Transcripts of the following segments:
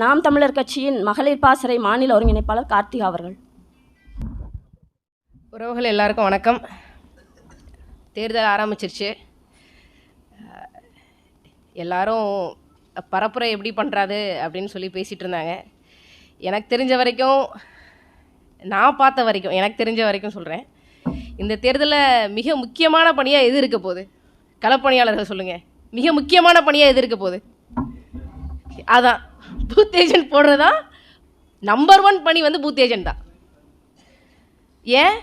நாம் தமிழர் கட்சியின் மகளிர் பாசறை மாநில ஒருங்கிணைப்பாளர் கார்த்திகா அவர்கள். உறவுகள் எல்லாருக்கும் வணக்கம். தேர்தல் ஆரம்பிச்சிருச்சு. எல்லாரும் பரப்புரை எப்படி பண்ணுறாது அப்படின்னு சொல்லி பேசிகிட்டு இருந்தாங்க. எனக்கு தெரிஞ்ச வரைக்கும் நான் பார்த்த வரைக்கும் எனக்கு தெரிஞ்ச வரைக்கும் சொல்கிறேன் இந்த தேர்தலில் மிக முக்கியமான பணியாக எது இருக்க போகுது? களப்பணியாளர்கள் சொல்லுங்கள் மிக முக்கியமான பணியாக எது இருக்க போகுது? அதான். பூத் ஏஜென்ட் போடுறது? தான் நம்பர் ஒன் பணி வந்து பூத் ஏஜென்ட் தான். ஏன்?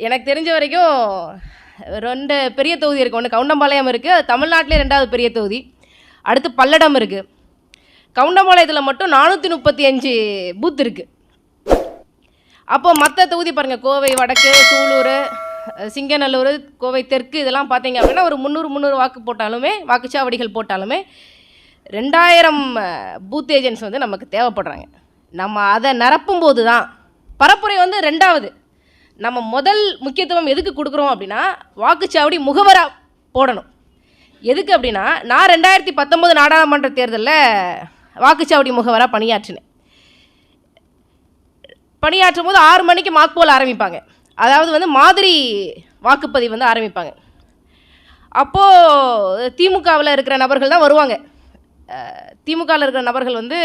எனக்கு தெரிஞ்ச வரைக்கும் ரெண்டு பெரிய தொகுதி இருக்குது ஒன்று கவுண்டம்பாளையம் இருக்குது அது தமிழ்நாட்டிலே ரெண்டாவது பெரிய தொகுதி. அடுத்து பல்லடம் இருக்குது கவுண்டம்பாளையத்தில் மட்டும் நானூற்றி முப்பத்தி அஞ்சு பூத் இருக்குது அப்போ மற்ற தொகுதி பாருங்கள் கோவை வடக்கு சூலூர் சிங்கநல்லூர் கோவை தெற்கு இதெல்லாம் பார்த்தீங்க அப்படின்னா ஒரு முந்நூறு முந்நூறு வாக்கு போட்டாலுமே வாக்குச்சாவடிகள் போட்டாலுமே ரெண்டாயிரம் பூத் ஏஜென்ட்ஸ் வந்து நமக்கு தேவைப்படுறாங்க. நம்ம அதை நிரப்பும்போது தான் பரப்புரை வந்து ரெண்டாவது. நம்ம முதல் முக்கியத்துவம் எதுக்கு கொடுக்குறோம் அப்படின்னா வாக்குச்சாவடி முகவராக போடணும். எதுக்கு அப்படின்னா நான் ரெண்டாயிரத்தி பத்தொம்போது நாடாளுமன்ற தேர்தலில் வாக்குச்சாவடி முகவராக பணியாற்றினேன். பணியாற்றும் போது ஆறு மணிக்கு மாக்போல் ஆரம்பிப்பாங்க. அதாவது வந்து மாதிரி வாக்குப்பதிவு வந்து ஆரம்பிப்பாங்க. அப்போது திமுகவில் இருக்கிற நபர்கள் தான் வருவாங்க. திமுகவில் இருக்கிற நபர்கள் வந்து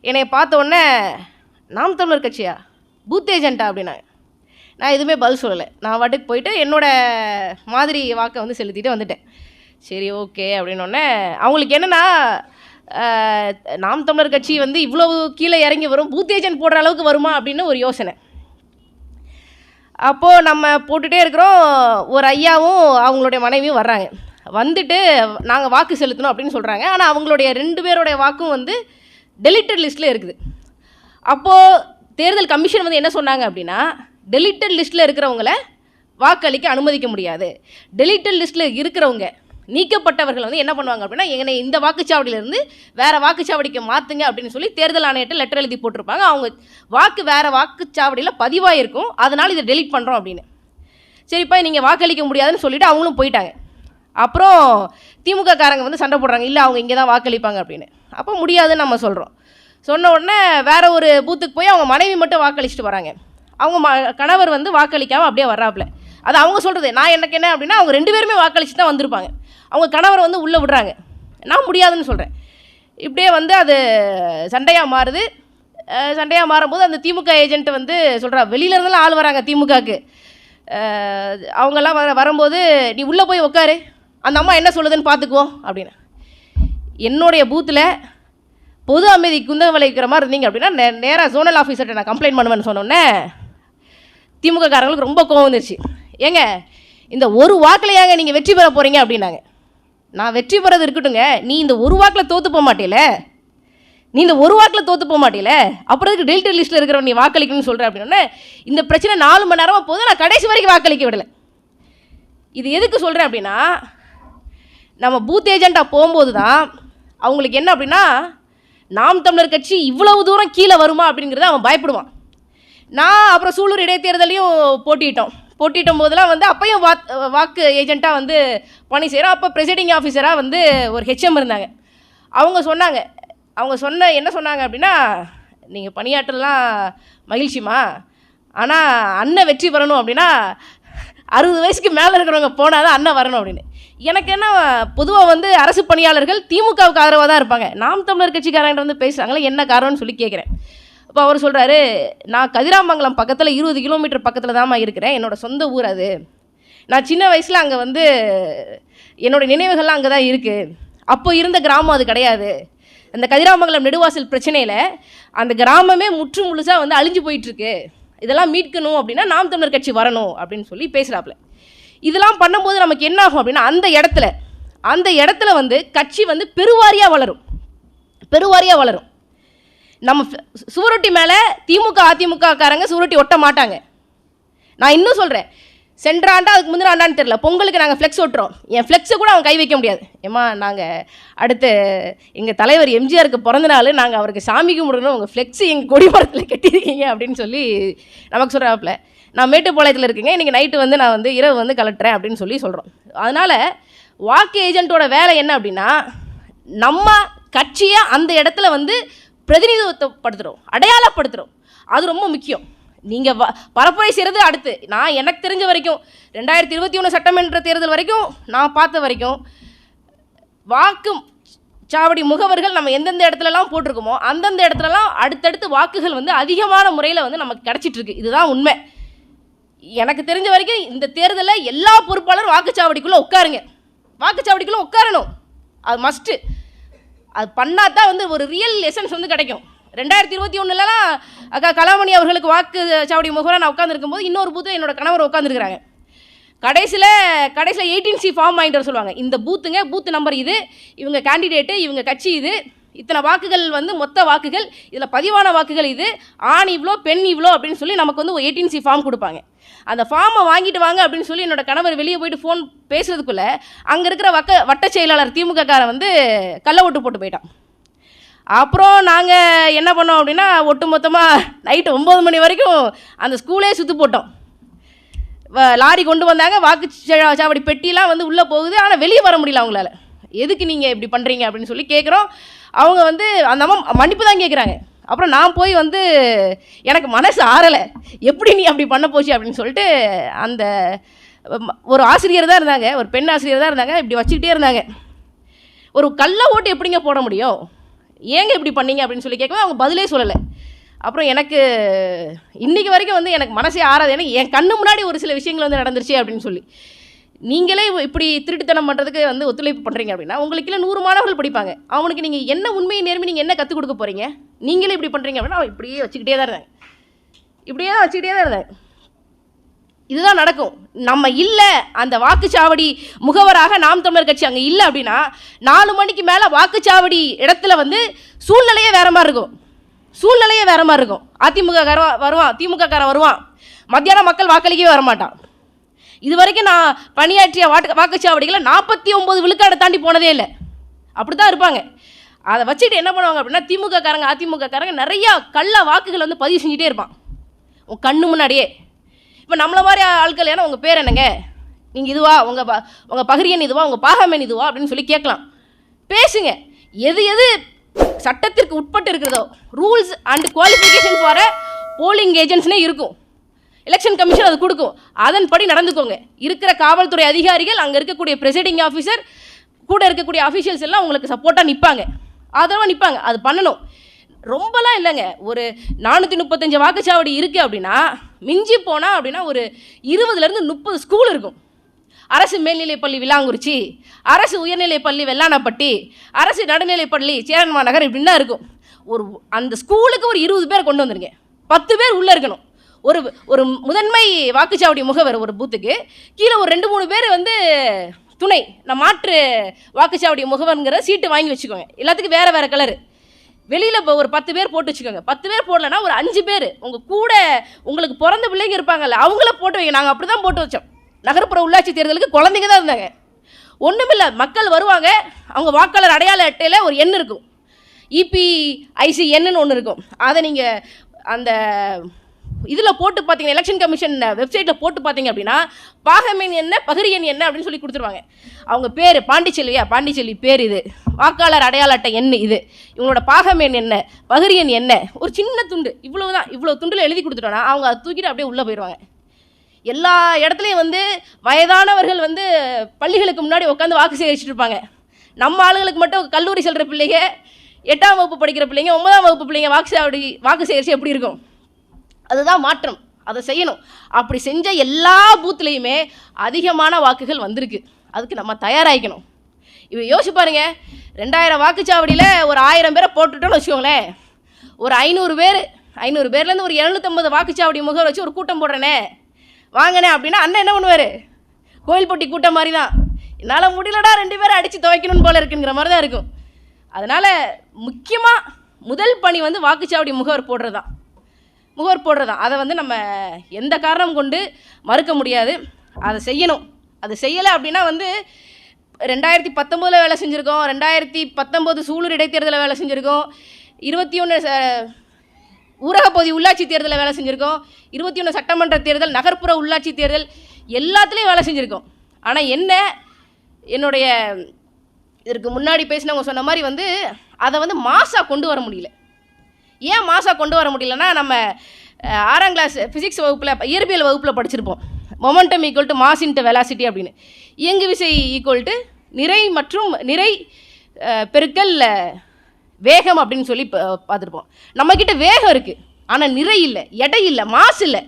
என்னை பார்த்த உடனே நாம் தமிழர் கட்சியா? பூத் ஏஜென்ட்டா அப்படின்னாங்க. நான் எதுவுமே பதில் சொல்லலை. நான் வாட்டுக்கு போயிட்டு என்னோட மாதிரி வாக்கை வந்து செலுத்திட்டு வந்துட்டேன். சரி ஓகே அப்படின்னோடனே அவங்களுக்கு என்னென்னா நாம் தமிழர் கட்சி வந்து இவ்வளவு கீழே இறங்கி வரும் பூத் ஏஜென்ட் போடுற அளவுக்கு வருமா? அப்படின்னு ஒரு யோசனை. அப்போது நம்ம போட்டுகிட்டே இருக்கிறோம். ஒரு ஐயாவும் அவங்களுடைய மனைவியும் வர்றாங்க. வந்துட்டு நாங்கள் வாக்கு செலுத்தணும் அப்படின்னு சொல்கிறாங்க ஆனால் அவங்களுடைய ரெண்டு பேருடைய வாக்கும் வந்து டெலிட்டட் லிஸ்ட்டில் இருக்குது. அப்போது தேர்தல் கமிஷன் வந்து என்ன சொன்னாங்க அப்படின்னா டெலிட்டட் லிஸ்ட்டில் இருக்கிறவங்கள வாக்களிக்க அனுமதிக்க முடியாது. டெலிட்டட் லிஸ்ட்டில் இருக்கிறவங்க நீக்கப்பட்டவர்கள் வந்து என்ன பண்ணுவாங்க அப்படின்னா என்னை இந்த வாக்குச்சாவடியிலேருந்து வேறு வாக்குச்சாவடிக்கு மாற்றுங்க அப்படின்னு சொல்லி தேர்தல் ஆணையத்தை லெட்டர் எழுதி போட்டிருப்பாங்க. அவங்க வாக்கு வேறு வாக்குச்சாவடியில் பதிவாயிருக்கும். அதனால் இதை டெலீட் பண்ணுறோம் அப்படின்னு. சரிப்பா நீங்கள் வாக்களிக்க முடியாதுன்னு சொல்லிவிட்டு அவங்களும் போயிட்டாங்க. அப்புறம் திமுக காரங்க வந்து சண்டை போடுறாங்க இல்லை அவங்க இங்கே தான் வாக்களிப்பாங்க அப்படின்னு. அப்போ முடியாதுன்னு நம்ம சொல்கிறோம் சொன்ன உடனே வேற ஒரு பூத்துக்கு போய் அவங்க மனைவி மட்டும் வாக்களிச்சுட்டு வராங்க. அவங்க ம கணவர் வந்து வாக்களிக்காமல் அப்படியே வர்றாப்புல. அது அவங்க சொல்கிறது நான் எனக்கு என்ன அப்படின்னா அவங்க ரெண்டு பேருமே வாக்களிச்சு தான் வந்திருப்பாங்க. அவங்க கணவரை வந்து உள்ளே விடுறாங்க. நான் முடியாதுன்னு சொல்கிறேன் இப்படியே வந்து அது சண்டையாக மாறுது. சண்டையாக மாறும்போது அந்த திமுக ஏஜென்ட் வந்து சொல்கிறா வெளியிலேருந்துலாம் ஆள் வராங்க திமுகவுக்கு அவங்கெல்லாம் வர வரும்போது நீ உள்ளே போய் உட்காரு அந்த அம்மா என்ன சொல்லுதுன்னு பார்த்துக்குவோம் அப்படின்னு. என்னுடைய பூத்தில் பொது அமைதி குந்த விளைவிக்கிற மாதிரி இருந்தீங்க அப்படின்னா நே நேராக ஜோனல் ஆஃபீஸர்கிட்ட நான் கம்ப்ளைண்ட் பண்ணுவேன்னு சொன்னோன்னே திமுக காரங்களுக்கு ரொம்ப கோவம் வந்துருச்சு. ஏங்க இந்த ஒரு வாக்கில் ஏங்க நீங்கள் வெற்றி பெற போகிறீங்க அப்படின்னாங்க. நான் வெற்றி பெறது இருக்கட்டுங்க நீ இந்த ஒரு வாக்கில் தோற்று போக மாட்டேல. நீ இந்த ஒரு வாக்கில் தோற்று போக மாட்டேல. அப்புறம் இதுக்கு டெல்டர் லிஸ்ட்டில் இருக்கிறவன் நீ வாக்களிக்கணும்னு சொல்கிற அப்படின்னே இந்த பிரச்சனை நாலு மணி நேரமாக போதும் நான் கடைசி வரைக்கும் வாக்களிக்க விடலை. இது எதுக்கு சொல்கிறேன் அப்படின்னா நம்ம பூத் ஏஜெண்ட்டாக போகும்போது தான் அவங்களுக்கு என்ன அப்படின்னா நாம் தமிழர் கட்சி இவ்வளவு தூரம் கீழே வருமா அப்படிங்கிறத அவன் பயப்படுவான். நான் அப்புறம் சூலூர் இடைத்தேர்தலையும் போட்டிட்டோம் போட்டிட்டும் போதெல்லாம் வந்து அப்பையும் வாக் வாக்கு ஏஜெண்ட்டாக வந்து பணி செய்கிறோம் அப்போ ப்ரெசைடிங் ஆஃபீஸராக வந்து ஒரு ஹெச்எம் இருந்தாங்க. அவங்க சொன்னாங்க. அவங்க சொன்ன என்ன சொன்னாங்க அப்படின்னா நீங்கள் பணியாற்றலாம் மகிழ்ச்சிமா ஆனால் அண்ணன் வெற்றி பெறணும் அப்படின்னா அறுபது வயசுக்கு மேலே இருக்கிறவங்க போனால் தான் அண்ணன் வரணும் அப்படின்னு. எனக்கு என்ன பொதுவாக வந்து அரசு பணியாளர்கள் திமுகவுக்கு ஆதரவாக தான் இருப்பாங்க. நாம் தமிழர் கட்சிக்காரங்கிட்ட வந்து பேசுகிறாங்களே என்ன காரணம்னு சொல்லி கேட்குறேன் அப்போ அவர் சொல்கிறாரு நான் கதிராமங்கலம் பக்கத்தில் இருபது கிலோமீட்டர் பக்கத்தில் தாம்மா இருக்கிறேன். என்னோடய சொந்த ஊர் அது. நான் சின்ன வயசில் அங்கே வந்து என்னோடய நினைவுகள்லாம் அங்கே தான் இருக்குது அப்போ இருந்த கிராமம் அது கிடையாது. அந்த கதிராமங்கலம் நெடுவாசல் பிரச்சனையில் அந்த கிராமமே முற்று முழுசாக வந்து அழிஞ்சு போயிட்டுருக்கு இதெல்லாம் மீட்கணும் அப்படின்னா நாம் தமிழர் கட்சி வரணும் அப்படின்னு சொல்லி பேசுகிறாப்புல இதெல்லாம் பண்ணும்போது நமக்கு என்ன ஆகும் அப்படின்னா அந்த இடத்துல அந்த இடத்துல வந்து கட்சி வந்து பெருவாரியாக வளரும். பெருவாரியாக வளரும். நம்ம சுவரொட்டி மேலே திமுக அதிமுகக்காரங்க சுவரொட்டி ஒட்ட மாட்டாங்க. நான் இன்னும் சொல்கிறேன் சென்ற ஆண்டா அதுக்கு முந்தின ஆண்டான்னு தெரில பொங்கலுக்கு நாங்கள் ஃப்ளெக்ஸ் ஒட்டுறோம் என் ஃப்ளெக்ஸை கூட அவன் கை வைக்க முடியாது. ஏம்மா நாங்கள் அடுத்து எங்கள் தலைவர் எம்ஜிஆருக்கு பிறந்த நாள் நாங்கள் அவருக்கு சாமி கும்பிடணும் உங்கள் ஃப்ளெக்ஸு எங்கள் கொடி மரத்தில் கட்டியிருக்கீங்க அப்படின்னு சொல்லி நமக்கு சொல்கிறாப்புல நான் மேட்டுப்பாளையத்தில் இருக்கேங்க. இன்றைக்கி நைட்டு வந்து நான் வந்து இரவு வந்து கலட்டுறேன் அப்படின்னு சொல்லி சொல்கிறோம் அதனால் வாக்கு ஏஜென்ட்டோட வேலை என்ன அப்படின்னா நம்ம கட்சியை அந்த இடத்துல வந்து பிரதிநிதித்துவப்படுத்துகிறோம் அடையாளப்படுத்துகிறோம் அது ரொம்ப முக்கியம். நீங்கள் வ பரப்புரை செய்கிறது அடுத்து. நான் எனக்கு தெரிஞ்ச வரைக்கும் ரெண்டாயிரத்தி இருபத்தி ஒன்று சட்டமன்ற தேர்தல் வரைக்கும் நான் பார்த்த வரைக்கும் வாக்கு சாவடி முகவர்கள் நம்ம எந்தெந்த இடத்துலலாம் போட்டிருக்கோமோ அந்தந்த இடத்துலலாம் அடுத்தடுத்து வாக்குகள் வந்து அதிகமான முறையில் வந்து நமக்கு கிடச்சிட்ருக்கு இதுதான் உண்மை. எனக்கு தெரிஞ்ச வரைக்கும் இந்த தேர்தலில் எல்லா பொறுப்பாளரும் வாக்குச்சாவடிக்குள்ளே உட்காருங்க. வாக்குச்சாவடிக்குள்ளே உட்காரணும். அது மஸ்ட்டு அது பண்ணால் தான் வந்து ஒரு ரியல் எசன்ஸ் வந்து கிடைக்கும். ரெண்டாயிரத்தி இருபத்தி ஒன்றுலலாம் அக்கா கலாமணி அவர்களுக்கு வாக்கு சாவடி முகவராக நான் உட்காந்துருக்கும் போது இன்னொரு பூத்து என்னோட கணவர் உட்காந்துருக்குறாங்க கடைசியில் கடைசியில் எயிட்டீன் சி ஃபார்ம் வாங்கிட்டு வர சொல்லுவாங்க. இந்த பூத்துங்க பூத்து நம்பர் இது இவங்க கேண்டிடேட்டு இவங்க கட்சி இது. இத்தனை வாக்குகள் வந்து மொத்த வாக்குகள் இதில் பதிவான வாக்குகள் இது ஆண் இவ்வளோ பெண் இவ்வளோ அப்படின்னு சொல்லி நமக்கு வந்து ஒரு எயிட்டீன் சி ஃபார்ம் கொடுப்பாங்க. அந்த ஃபார்மை வாங்கிட்டு வாங்க அப்படின்னு சொல்லி என்னோட கணவர் வெளியே போயிட்டு ஃபோன் பேசுறதுக்குள்ளே அங்கே இருக்கிற வக்க வட்ட செயலாளர் திமுக காரன் வந்து கள்ள ஓட்டு போட்டு போயிட்டான். அப்புறம் நாங்கள் என்ன பண்ணோம் அப்படின்னா ஒட்டு மொத்தமாக நைட்டு ஒம்பது மணி வரைக்கும் அந்த ஸ்கூலே சுற்று போட்டோம். லாரி கொண்டு வந்தாங்க வாக்கு சாவடி பெட்டிலாம் வந்து உள்ளே போகுது ஆனால் வெளியே வர முடியல அவங்களால. எதுக்கு நீங்கள் இப்படி பண்ணுறீங்க அப்படின்னு சொல்லி கேட்குறோம் அவங்க வந்து அந்த அம்மா மன்னிப்பு தான் கேட்குறாங்க அப்புறம் நான் போய் வந்து எனக்கு மனசு ஆறலை. எப்படி நீ அப்படி பண்ண போச்சு அப்படின்னு சொல்லிட்டு அந்த ஒரு ஆசிரியர் தான் இருந்தாங்க. ஒரு பெண் ஆசிரியர் தான் இருந்தாங்க. இப்படி வச்சுக்கிட்டே இருந்தாங்க. ஒரு கல்லை ஓட்டு எப்படிங்க போட முடியும்? ஏங்க இப்படி பண்ணீங்க அப்படின்னு சொல்லி கேட்கவே அவங்க பதிலே சொல்லலை. அப்புறம் எனக்கு இன்றைக்கி வரைக்கும் வந்து எனக்கு மனசே ஆறாது. ஏன்னா என் கண்ணு முன்னாடி ஒரு சில விஷயங்கள் வந்து நடந்துருச்சு அப்படின்னு சொல்லி. நீங்களே இப்படி திருட்டுத்தனம் பண்ணுறதுக்கு வந்து ஒத்துழைப்பு பண்ணுறீங்க அப்படின்னா உங்களுக்கு இல்லை நூறு மாணவர்கள் படிப்பாங்க. அவனுக்கு நீங்கள் என்ன உண்மையை நேர்மை நீங்கள் என்ன கற்றுக் கொடுக்க போகிறீங்க நீங்களே இப்படி பண்ணுறீங்க அப்படின்னா அவன் இப்படியே வச்சுக்கிட்டே தான் இருந்தேன். இப்படியே தான் வச்சுக்கிட்டே தான் இருந்தேன். இதுதான் நடக்கும். நம்ம இல்லை அந்த வாக்குச்சாவடி முகவராக நாம் தமிழர் கட்சி அங்கே இல்லை அப்படின்னா நாலு மணிக்கு மேலே வாக்குச்சாவடி இடத்துல வந்து சூழ்நிலையே வேற மாதிரி இருக்கும். சூழ்நிலையே வேற மாதிரி இருக்கும். அதிமுக காரன் வருவான் திமுக காரன் வருவான். மத்தியானம் மக்கள் வாக்களிக்கவே வரமாட்டான். இது வரைக்கும் நான் பணியாற்றிய வாக்கு வாக்குச்சாவடிகளை நாற்பத்தி ஒம்பது விழுக்காடை தாண்டி போனதே இல்லை. அப்படி தான் இருப்பாங்க. அதை வச்சுட்டு என்ன பண்ணுவாங்க அப்படின்னா திமுக காரங்க அதிமுக காரங்க நிறையா கள்ள வாக்குகள் வந்து பதிவு செஞ்சுட்டே இருப்பான். உன் கண்ணு முன்னாடியே. இப்போ நம்மளை மாதிரி ஆட்கள் ஏன்னா உங்கள் பேர் என்னங்க? நீங்கள் இதுவா? உங்கள் ப உங்கள் பகிரியன் இதுவா? உங்கள் பாகமேன் இதுவா? அப்படின்னு சொல்லி கேட்கலாம். பேசுங்க. எது எது சட்டத்திற்கு உட்பட்டு இருக்கிறதோ rules and qualification for polling ஏஜென்ட்ஸ்னே இருக்கும். எலெக்ஷன் கமிஷன் அது கொடுக்கும். அதன்படி நடந்துக்கோங்க. இருக்கிற காவல்துறை அதிகாரிகள் அங்கே இருக்கக்கூடிய ப்ரெசைடிங் ஆஃபீஸர் கூட இருக்கக்கூடிய அஃபீஷியல்ஸ் எல்லாம் உங்களுக்கு சப்போர்ட்டாக நிற்பாங்க ஆதரவாக நிற்பாங்க அது பண்ணணும். ரொம்பலாம் இல்லைங்க. ஒரு நானூற்றி முப்பத்தஞ்சு வாக்குச்சாவடி இருக்குது அப்படின்னா மிஞ்சி போனால் அப்படின்னா ஒரு இருபதுலேருந்து முப்பது ஸ்கூல் இருக்கும். அரசு மேல்நிலைப்பள்ளி விலாங்குறிச்சி அரசு உயர்நிலைப்பள்ளி வெள்ளானப்பட்டி அரசு நடுநிலைப்பள்ளி சேரன்மா நகர் இப்படின்னு தான் இருக்கும். ஒரு அந்த ஸ்கூலுக்கு ஒரு இருபது பேர் கொண்டு வந்துருங்க. பத்து பேர் உள்ளே இருக்கணும். ஒரு ஒரு முதன்மை வாக்குச்சாவடி முகவர் ஒரு பூத்துக்கு. கீழே ஒரு ரெண்டு மூணு பேர் வந்து துணை. நான் மாற்று வாக்குச்சாவடி முகவர்ங்கிற சீட்டு வாங்கி வச்சுக்கோங்க. எல்லாத்துக்கும் வேறு வேறு கலரு வெளியில் இப்போ ஒரு பத்து பேர் போட்டு வச்சுக்கோங்க. பத்து பேர் போடலன்னா ஒரு அஞ்சு பேர். உங்கள் கூட உங்களுக்கு பிறந்த பிள்ளைங்க இருப்பாங்கல்ல அவங்கள போட்டு வைங்க. நாங்கள் அப்படி தான் போட்டு வச்சோம். நகர்ப்புற உள்ளாட்சி தேர்தலுக்கு குழந்தைங்க தான் இருந்தாங்க. ஒன்றுமில்ல மக்கள் வருவாங்க. அவங்க வாக்காளர் அடையாள அட்டையில் ஒரு எண் இருக்கும். இபிஐசி எண்ணுன்னு ஒன்று இருக்கும். அதை நீங்கள் அந்த இதில் போட்டு பார்த்தீங்கன்னா எலெக்ஷன் கமிஷன் வெப்சைட்டில் போட்டு பார்த்தீங்க அப்படின்னா பாகமேன் என்ன பகிரியன் என்ன அப்படின்னு சொல்லி கொடுத்துருவாங்க. அவங்க பேர் பாண்டிச்செல்வியா பாண்டிச்செல்வி பேர் இது. வாக்காளர் அடையாள அட்டை என்ன இது. இவங்களோட பாகமேன் என்ன பகிரியன் என்ன ஒரு சின்ன துண்டு இவ்வளவு தான் இவ்வளோ துண்டில் எழுதி கொடுத்துட்டோன்னா அவங்க அதை தூக்கிட்டு அப்படியே உள்ளே போயிடுவாங்க. எல்லா இடத்துலையும் வந்து வயதானவர்கள் வந்து பள்ளிகளுக்கு முன்னாடி உட்காந்து வாக்கு சேகரிச்சுட்டு இருப்பாங்க. நம்ம ஆளுங்களுக்கு மட்டும் கல்லூரி செல்கிற பிள்ளைங்க எட்டாம் வகுப்பு படிக்கிற பிள்ளைங்க ஒன்பதாம் வகுப்பு பிள்ளைங்க வாக்கு சாவடி வாக்கு சேகரிச்சு எப்படி இருக்கும்? அதுதான் மாற்றம். அதை செய்யணும். அப்படி செஞ்ச எல்லா பூத்துலேயுமே அதிகமான வாக்குகள் வந்திருக்கு. அதுக்கு நம்ம தயாராகிக்கணும் இப்போ யோசிச்சு பாருங்க. ரெண்டாயிரம் வாக்குச்சாவடியில் ஒரு ஆயிரம் பேரை போட்டுட்டோம்னு வச்சுக்கோங்களேன். ஒரு ஐநூறு பேர் ஐநூறு பேர்லேருந்து ஒரு எழுநூற்றம்பது வாக்குச்சாவடி முகவர் வச்சு ஒரு கூட்டம் போடுறேனே. வாங்கினே அப்படின்னா அண்ணன் என்ன பண்ணுவார்? கோயில்பட்டி கூட்டம் மாதிரி தான் என்னால் முடியலடா ரெண்டு பேரை அடித்து துவைக்கணும்னு போல இருக்குங்கிற மாதிரி தான் இருக்கும். அதனால் முக்கியமாக முதல் பணி வந்து வாக்குச்சாவடி முகவர் போடுறது தான் முகவர் போடுறது? அதை வந்து நம்ம எந்த காரணம் கொண்டு மறுக்க முடியாது. அதை செய்யணும். அதை செய்யலை அப்படின்னா வந்து ரெண்டாயிரத்தி பத்தொம்போதில் வேலை செஞ்சுருக்கோம். ரெண்டாயிரத்தி பத்தொம்போது சூலூர் இடைத்தேர்தலில் வேலை செஞ்சுருக்கோம். இருபத்தி ஒன்று ஊரகப்பகுதி உள்ளாட்சி தேர்தலில் வேலை செஞ்சுருக்கோம். இருபத்தி ஒன்று சட்டமன்ற தேர்தல் நகர்ப்புற உள்ளாட்சி தேர்தல் எல்லாத்துலேயும் வேலை செஞ்சுருக்கோம். ஆனால் என்ன? என்னுடைய இதற்கு முன்னாடி பேசினவங்க சொன்ன மாதிரி வந்து அதை வந்து மாசாக கொண்டு வர முடியல. ஏன் மாசாக கொண்டு வர முடியலன்னா நம்ம ஆறாம் கிளாஸ் ஃபிசிக்ஸ் வகுப்பில் இயற்பியல் வகுப்பில் படிச்சிருப்போம். Momentum equal to mass into velocity அப்படின்னு. இயங்கு விசை ஈக்குவல் டு நிறை மற்றும் நிறை பெருக்கல் வேகம் அப்படின்னு சொல்லி பார்த்துருப்போம். நம்மக்கிட்ட வேகம் இருக்குது ஆனால் நிறை இல்லை எடை இல்லை மாசு இல்லை.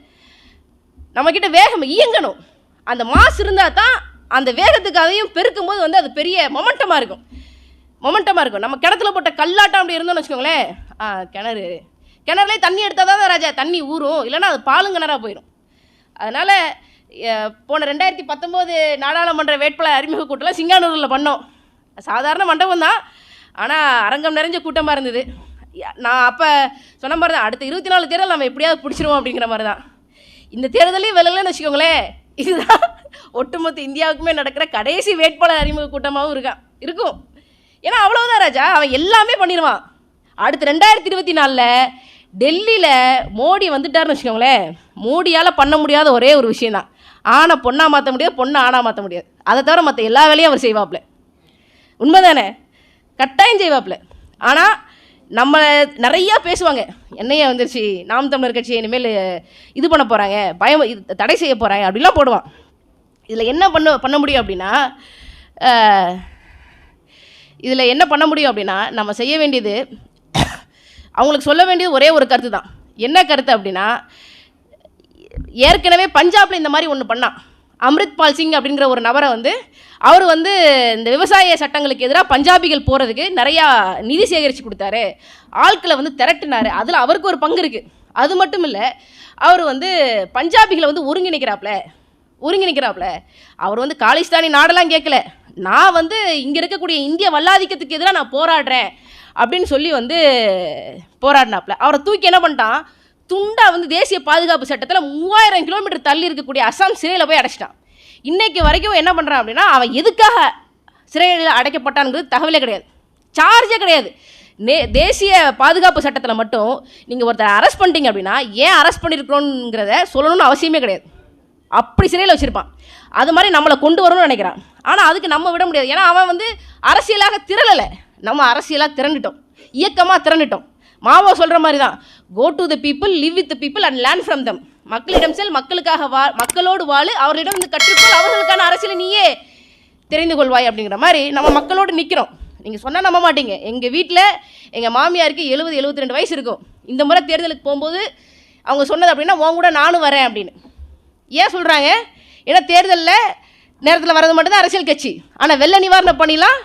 நம்மக்கிட்ட வேகம் இயங்கணும். அந்த மாசு இருந்தால் தான் அந்த வேகத்துக்கு அதையும் பெருக்கும்போது வந்து அது பெரிய மொமெண்டமாக இருக்கும். மொமெண்டமாக இருக்கும். நம்ம கிணத்துல போட்ட கல்லாட்டம் அப்படி இருந்தோம்னு வச்சுக்கோங்களேன் கிணறு. கிணறுலே தண்ணி எடுத்தால் தான் ராஜா தண்ணி ஊறும். இல்லைன்னா அது பாலும் கிணறாக போயிடும். அதனால் போன ரெண்டாயிரத்தி பத்தொம்போது நாடாளுமன்ற வேட்பாளர் அறிமுக கூட்டம்லாம் சிங்கானூரில் பண்ணோம். சாதாரண மண்டபம் தான். ஆனால் அரங்கம் நிறைஞ்ச கூட்டமாக இருந்தது. நான் அப்போ சொன்ன மாதிரி தான் அடுத்த இருபத்தி நாலு தேர்தல் நம்ம எப்படியாவது பிடிச்சிருவோம் அப்படிங்கிற மாதிரி தான். இந்த தேர்தலையும் விலகலன்னு வச்சுக்கோங்களேன் இதுதான் ஒட்டுமொத்த இந்தியாவுக்குமே நடக்கிற கடைசி வேட்பாளர் அறிமுக கூட்டமாகவும் இருக்கான் இருக்கும். ஏன்னா அவ்வளோதான் ராஜா அவன் எல்லாமே பண்ணிடுவான். அடுத்து ரெண்டாயிரத்தி இருபத்தி நாலில் டெல்லியில் மோடி வந்துட்டாருன்னு வச்சுக்கோங்களேன். மோடியால் பண்ண முடியாத ஒரே ஒரு விஷயந்தான் ஆணை பொண்ணாக மாற்ற முடியாது பொண்ணை ஆணாக மாற்ற முடியாது. அதை தவிர மற்ற எல்லா வேலையும் அவர் செய்வாப்புல. உண்மைதானே? கட்டாயம் செய்வாப்புல. ஆனால் நம்ம நிறையா பேசுவாங்க. என்னையே வந்துருச்சு நாம் தமிழர் கட்சி இனிமேல் இது பண்ண போகிறாங்க பயம் இது தடை செய்ய போகிறாங்க அப்படிலாம் போடுவான். இதில் என்ன பண்ண பண்ண முடியும் அப்படின்னா இதில் என்ன பண்ண முடியும் அப்படின்னா நம்ம செய்ய வேண்டியது அவங்களுக்கு சொல்ல வேண்டியது ஒரே ஒரு கருத்து தான். என்ன கருத்து அப்படின்னா ஏற்கனவே பஞ்சாபில் இந்த மாதிரி ஒன்று பண்ணான். அம்ரித் பால் சிங் அப்படிங்கிற ஒரு நபரை வந்து அவர் வந்து இந்த விவசாய சட்டங்களுக்கு எதிராக பஞ்சாபிகள் போகிறதுக்கு நிறையா நிதி சேகரித்து கொடுத்தாரு. ஆட்களை வந்து திரட்டினார். அதில் அவருக்கு ஒரு பங்கு இருக்குது அது மட்டும் இல்லை அவர் வந்து பஞ்சாபிகளை வந்து ஒருங்கிணைக்கிறாப்புல ஒருங்கிணைக்கிறாப்புல அவர் வந்து காலிஸ்தானி நாடெல்லாம் கேட்கல. நான் வந்து இங்கே இருக்கக்கூடிய இந்திய வல்லாதிக்கத்துக்கு எதிராக நான் போராடுறேன் அப்படின்னு சொல்லி வந்து போராடினாப்புல. அவரை தூக்கி என்ன பண்ணிட்டான்? துண்டா வந்து தேசிய பாதுகாப்பு சட்டத்தில் மூவாயிரம் கிலோமீட்டர் தள்ளி இருக்கக்கூடிய அசாம் சிறையில் போய் அடைச்சிட்டான். இன்றைக்கு வரைக்கும் என்ன பண்ணுறான் அப்படின்னா அவன் எதுக்காக சிறையில் அடைக்கப்பட்டான்ங்கிறது தகவலே கிடையாது. சார்ஜே கிடையாது. நே தேசிய பாதுகாப்பு சட்டத்தில் மட்டும் நீங்கள் ஒருத்தர் அரெஸ்ட் பண்ணிட்டீங்க அப்படின்னா ஏன் அரெஸ்ட் பண்ணியிருக்கிறோங்கிறத சொல்லணும்னு அவசியமே கிடையாது. அப்படி சிறையில் வச்சுருப்பான். அது மாதிரி நம்மளை கொண்டு வரணும்னு நினைக்கிறான். ஆனால் அதுக்கு நம்ம விட முடியாது. ஏன்னா அவன் வந்து அரசியலாக திரளலை. நம்ம அரசியலாக திரண்டுட்டோம். இயக்கமாக திரண்டுட்டோம். மாவோ சொல்கிற மாதிரி தான். Go to the people live with the people and learn from them மக்களிடம் செல் மக்களுக்காக வா மக்களோடு வாழு. அவர்களிடம் வந்து கற்றுக்கொள். அவர்களுக்கான அரசியலை நீயே தெரிந்து கொள்வாய் அப்படிங்கிற மாதிரி நம்ம மக்களோடு நிற்கிறோம் நீங்கள் சொன்னால் நம்ப மாட்டீங்க. எங்கள் வீட்டில் எங்கள் மாமியாருக்கு எழுபது எழுபத்தி ரெண்டு வயசு இருக்கும். இந்த முறை தேர்தலுக்கு போகும்போது அவங்க சொன்னது அப்படின்னா உன் கூட நானும் வரேன் அப்படின்னு. ஏன் சொல்கிறாங்க ஏன்னா தேர்தலில் நேரத்தில் வர்றது மட்டும்தான் அரசியல் கட்சி. ஆனால் வெள்ள நிவாரண பணிலாம்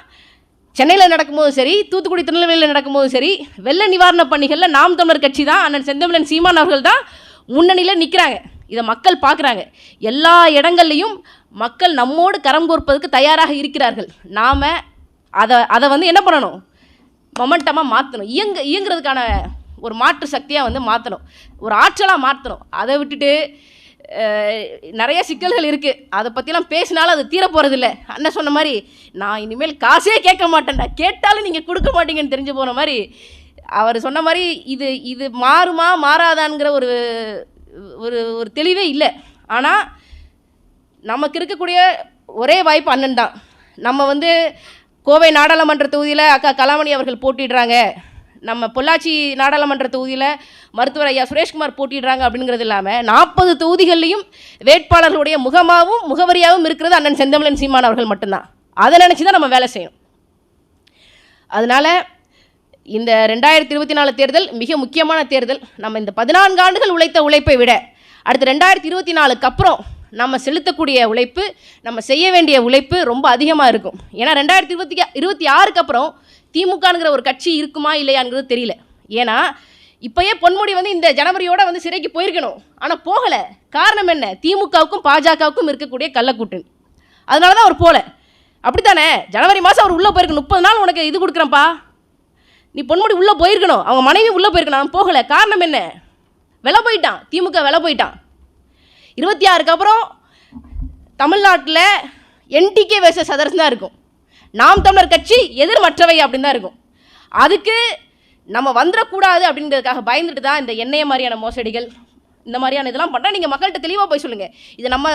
சென்னையில் நடக்கும்போதும் சரி தூத்துக்குடி திருநெல்வேலியில் நடக்கும்போதும் சரி வெள்ள நிவாரண பணிகளில் நாம் தமிழர் கட்சி தான் அண்ணன் செந்தமிழன் சீமான் அவர்கள் தான் முன்னணியில் நிற்கிறாங்க இதை மக்கள் பார்க்குறாங்க. எல்லா இடங்கள்லையும் மக்கள் நம்மோடு கரம் கோர்ப்பதற்கு தயாராக இருக்கிறார்கள். நாம் அதை அதை வந்து என்ன பண்ணணும்? மொமெண்டமாக மாற்றணும் இயங்க இயங்குறதுக்கான ஒரு மாற்று சக்தியாக வந்து மாற்றணும் ஒரு ஆற்றலாக மாற்றணும் அதை விட்டுட்டு நிறைய சிக்கல்கள் இருக்குது அதை பற்றிலாம் பேசினாலும் அது தீர போகிறதில்ல அண்ணன் சொன்ன மாதிரி நான் இனிமேல் காசே கேட்க மாட்டேன்டா. கேட்டாலும் நீங்கள் கொடுக்க மாட்டீங்கன்னு தெரிஞ்சு போன மாதிரி அவர் சொன்ன மாதிரி இது இது மாறுமா மாறாதாங்கிற ஒரு ஒரு ஒரு தெளிவே இல்லை. ஆனால் நமக்கு இருக்கக்கூடிய ஒரே வாய்ப்பு அண்ணன் தான். நம்ம வந்து கோவை நாடாளுமன்ற தொகுதியில் அக்கா கலாமணி அவர்கள் போட்டிடுறாங்க நம்ம பொள்ளாச்சி நாடாளுமன்ற தொகுதியில் மருத்துவர் ஐயா சுரேஷ்குமார் போட்டிடுறாங்க அப்படிங்கிறது இல்லாமல் நாற்பது தொகுதிகள்லையும் வேட்பாளர்களுடைய முகமாகவும் முகவரியாகவும் இருக்கிறது அண்ணன் செந்தமிழன் சீமான் அவர்கள் மட்டும்தான். அதை நினச்சி தான் நம்ம வேலை செய்யணும். அதனால் இந்த ரெண்டாயிரத்தி இருபத்தி நாலு தேர்தல் மிக முக்கியமான தேர்தல். நம்ம இந்த பதினான்கு ஆண்டுகள் உழைத்த உழைப்பை விட அடுத்து ரெண்டாயிரத்தி இருபத்தி நாலுக்கு அப்புறம் நம்ம செலுத்தக்கூடிய உழைப்பு நம்ம செய்ய வேண்டிய உழைப்பு ரொம்ப அதிகமாக இருக்கும். ஏன்னா ரெண்டாயிரத்தி இருபத்தி இருபத்தி ஆறுக்கு அப்புறம் திமுகங்கிற ஒரு கட்சி இருக்குமா இல்லையாங்கிறது தெரியல. ஏன்னா இப்போயே பொன்முடி வந்து இந்த ஜனவரியோட வந்து சிறைக்கு போயிருக்கணும். ஆனால் போகலை. காரணம் என்ன? திமுகவுக்கும் பாஜகவுக்கும் இருக்கக்கூடிய கள்ளக்கூட்டணி. அதனால தான் அவர் போகல அப்படித்தானே? ஜனவரி மாதம் அவர் உள்ளே போயிருக்கணும் முப்பது நாள் உனக்கு இது கொடுக்குறேன்ப்பா. நீ பொன்முடி உள்ளே போயிருக்கணும். அவங்க மனைவி உள்ளே போயிருக்கணும். அவன் போகலை. காரணம் என்ன? விலை போயிட்டான். திமுக விலை போயிட்டான். இருபத்தி ஆறுக்கு அப்புறம் தமிழ்நாட்டில் என்டிகே வேசஸ் சதர்ஸ் தான் இருக்கும். நாம் தமிழர் கட்சி எதிர்மற்றவை அப்படின்னு தான் இருக்கும். அதுக்கு நம்ம வந்துடக்கூடாது அப்படின்றதுக்காக பயந்துட்டு தான் இந்த எண்ணெய மாதிரியான மோசடிகள் இந்த மாதிரியான இதெல்லாம் பண்ணால் நீங்கள் மக்கள்கிட்ட தெளிவாக போய் சொல்லுங்கள் இது நம்ம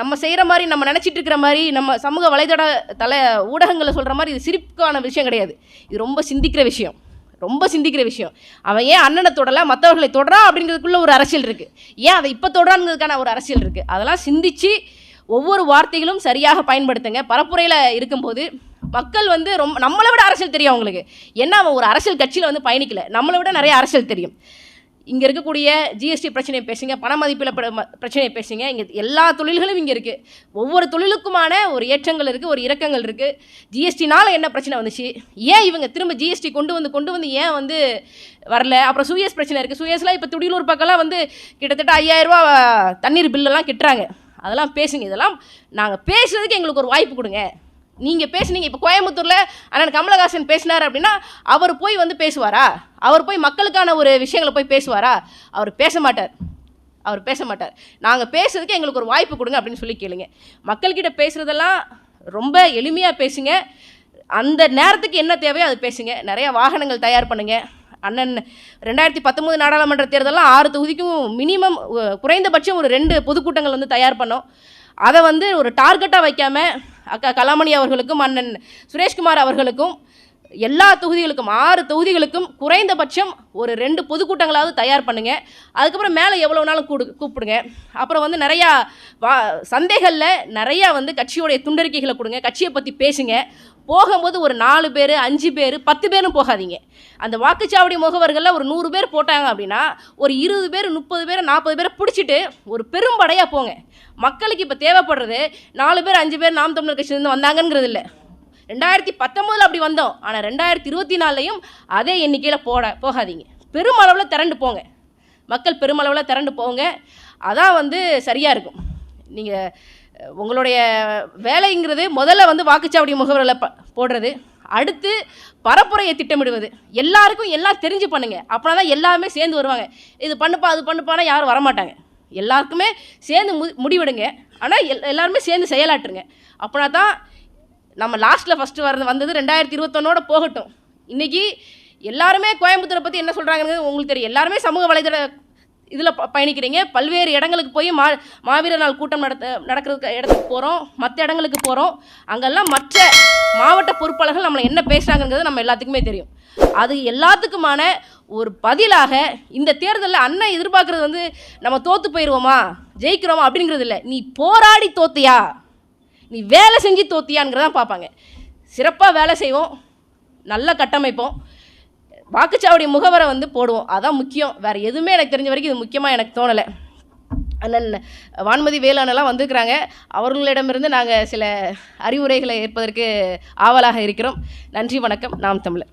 நம்ம செய்கிற மாதிரி நம்ம நினச்சிட்டு இருக்கிற மாதிரி நம்ம சமூக வலைதள தலை ஊடகங்களில் சொல்கிற மாதிரி இது சிரிப்புக்கான விஷயம் கிடையாது. இது ரொம்ப சிந்திக்கிற விஷயம். ரொம்ப சிந்திக்கிற விஷயம். அவன் ஏன் அண்ணனை தொடலை மற்றவர்களை தொடரான் அப்படிங்கிறதுக்குள்ள ஒரு அரசியல் இருக்குது ஏன் அதை இப்போ தொடராங்கிறதுக்கான ஒரு அரசியல் இருக்குது அதெல்லாம் சிந்திச்சு ஒவ்வொரு வார்த்தைகளும் சரியாக பயன்படுத்துங்க. பரப்புரையில் இருக்கும்போது மக்கள் வந்து ரொம்ப நம்மளை விட அரசியல் தெரியும் அவங்களுக்கு. என்ன அவன் ஒரு அரசியல் கட்சியில் வந்து பயணிக்கல. நம்மளை விட நிறைய அரசியல் தெரியும். இங்கே இருக்கக்கூடிய ஜிஎஸ்டி பிரச்சனையை பேசுங்க பண மதிப்பில் பிரச்சனையை பேசுங்க. இங்கே எல்லா தொழில்களும் இங்கே இருக்குது ஒவ்வொரு தொழிலுக்குமான ஒரு ஏற்றங்கள் இருக்குது ஒரு இறக்கங்கள் இருக்குது ஜிஎஸ்டினால் என்ன பிரச்சனை வந்துச்சு? ஏன் இவங்க திரும்ப ஜிஎஸ்டி கொண்டு வந்து கொண்டு வந்து ஏன் வந்து வரல? அப்புறம் சூயஸ் பிரச்சனை இருக்குது சுயஸ்லாம் இப்போ துடியலூர் பக்கம்லாம் வந்து கிட்டத்தட்ட ஐயாயிரரூபா தண்ணீர் பில்லெல்லாம் கட்டுறாங்க. அதெல்லாம் பேசுங்க. இதெல்லாம் நாங்கள் பேசுகிறதுக்கு எங்களுக்கு ஒரு வாய்ப்பு கொடுங்க. நீங்கள் பேசுனீங்க. இப்போ கோயம்புத்தூரில் அண்ணன் கமலஹாசன் பேசினார் அப்படின்னா அவர் போய் வந்து பேசுவாரா? அவர் போய் மக்களுக்கான ஒரு விஷயங்களை போய் பேசுவாரா? அவர் பேச மாட்டார். அவர் பேச மாட்டார். நாங்கள் பேசுறதுக்கு எங்களுக்கு ஒரு வாய்ப்பு கொடுங்க அப்படின்னு சொல்லி கேளுங்க. மக்கள்கிட்ட பேசுகிறதெல்லாம் ரொம்ப எளிமையாக பேசுங்க. அந்த நேரத்துக்கு என்ன தேவையோ அது பேசுங்க. நிறைய வாகனங்கள் தயார் பண்ணுங்கள் அண்ணன் ரெண்டாயிரத்தி பத்தொம்போது நாடாளுமன்ற தேர்தலெல்லாம் ஆறு தொகுதிக்கும் மினிமம் குறைந்தபட்சம் ஒரு ரெண்டு பொதுக்கூட்டங்கள் வந்து தயார் பண்ணோம். அதை வந்து ஒரு டார்கெட்டாக வைக்காம அக்கா கலாமணி அவர்களுக்கும் அண்ணன் சுரேஷ்குமார் அவர்களுக்கும் எல்லா தொகுதிகளுக்கும் ஆறு தொகுதிகளுக்கும் குறைந்தபட்சம் ஒரு ரெண்டு பொதுக்கூட்டங்களாவது தயார் பண்ணுங்கள் அதுக்கப்புறம் மேலே எவ்வளோ நாளும் கூடு கூப்பிடுங்க. அப்புறம் வந்து நிறையா வா சந்தைகளில் நிறையா வந்து கட்சியோடைய துண்டறிக்கைகளை கொடுங்க கட்சியை பற்றி பேசுங்க. போகும்போது ஒரு நாலு பேர் அஞ்சு பேர் பத்து பேரும் போகாதீங்க. அந்த வாக்குச்சாவடி முகவர்களில் ஒரு நூறு பேர் போட்டாங்க அப்படின்னா ஒரு இருபது பேர் முப்பது பேர் நாற்பது பேரை பிடிச்சிட்டு ஒரு பெரும்படையாக போங்க. மக்களுக்கு இப்போ தேவைப்படுறது நாலு பேர் அஞ்சு பேர் நாம் தமிழர் கட்சியிலேருந்து வந்தாங்கங்கிறது இல்லை. ரெண்டாயிரத்தி பத்தொம்போதில் அப்படி வந்தோம். ஆனால் ரெண்டாயிரத்தி இருபத்தி நாலுலையும் அதே எண்ணிக்கையில் போட போகாதீங்க. பெருமளவில் திரண்டு போங்க. மக்கள் பெருமளவில் திரண்டு போங்க. அதான் வந்து சரியாக இருக்கும். நீங்கள் உங்களுடைய வேலைங்கிறது முதல்ல வந்து வாக்குச்சாவடி முகவரில் ப போடுறது. அடுத்து பரப்புரையை திட்டமிடுவது. எல்லாருக்கும் எல்லாம் தெரிஞ்சு பண்ணுங்கள் அப்படின்னா தான் எல்லாருமே சேர்ந்து வருவாங்க. இது பண்ணுப்பா அது பண்ணுப்பானா யாரும் வரமாட்டாங்க. எல்லாருக்குமே சேர்ந்து மு முடிவெடுங்க. ஆனால் எல் எல்லாருமே சேர்ந்து செயலாற்றுங்க. அப்படின்னா தான் நம்ம லாஸ்ட்டில் ஃபஸ்ட்டு வர வந்தது ரெண்டாயிரத்தி இருபத்தொன்னோட போகட்டும். இன்றைக்கி எல்லாருமே கோயம்புத்தூரை பற்றி என்ன சொல்கிறாங்கிறது உங்களுக்கு தெரியும். எல்லாருமே சமூக வலைதள இதில் பயணிக்கிறீங்க. பல்வேறு இடங்களுக்கு போய் மா மாவீரர் நாள் கூட்டம் நடத்த நடக்கிறதுக்கு இடத்துக்கு போகிறோம் மற்ற இடங்களுக்கு போகிறோம் அங்கெல்லாம் மற்ற மாவட்ட பொறுப்பாளர்கள் நம்மளை என்ன பேசுகிறாங்கிறது நம்ம எல்லாத்துக்குமே தெரியும். அது எல்லாத்துக்குமான ஒரு பதிலாக இந்த தேர்தலில் அண்ணன் எதிர்பார்க்குறது வந்து நம்ம தோற்று போயிடுவோமா ஜெயிக்கிறோமா? அப்படிங்கிறது இல்லை. நீ போராடி தோத்தியா? நீ வேலை செஞ்சு தோத்தியாங்கிறதான் பார்ப்பாங்க. சிறப்பாக வேலை செய்வோம். நல்ல கட்டமைப்போம். வாக்குச்சாவடி முகவரை வந்து போடுவோம். அதான் முக்கியம். வேறு எதுவுமே எனக்கு தெரிஞ்ச வரைக்கும் இது முக்கியமாக எனக்கு தோணலை. அண்ணன் வான்மதி வேலனெல்லாம் வந்திருக்கிறாங்க. அவர்களிடமிருந்து நாங்கள் சில அறிவுரைகளை ஏற்பதற்கு ஆவலாக இருக்கிறோம். நன்றி வணக்கம். நாம் தமிழர்.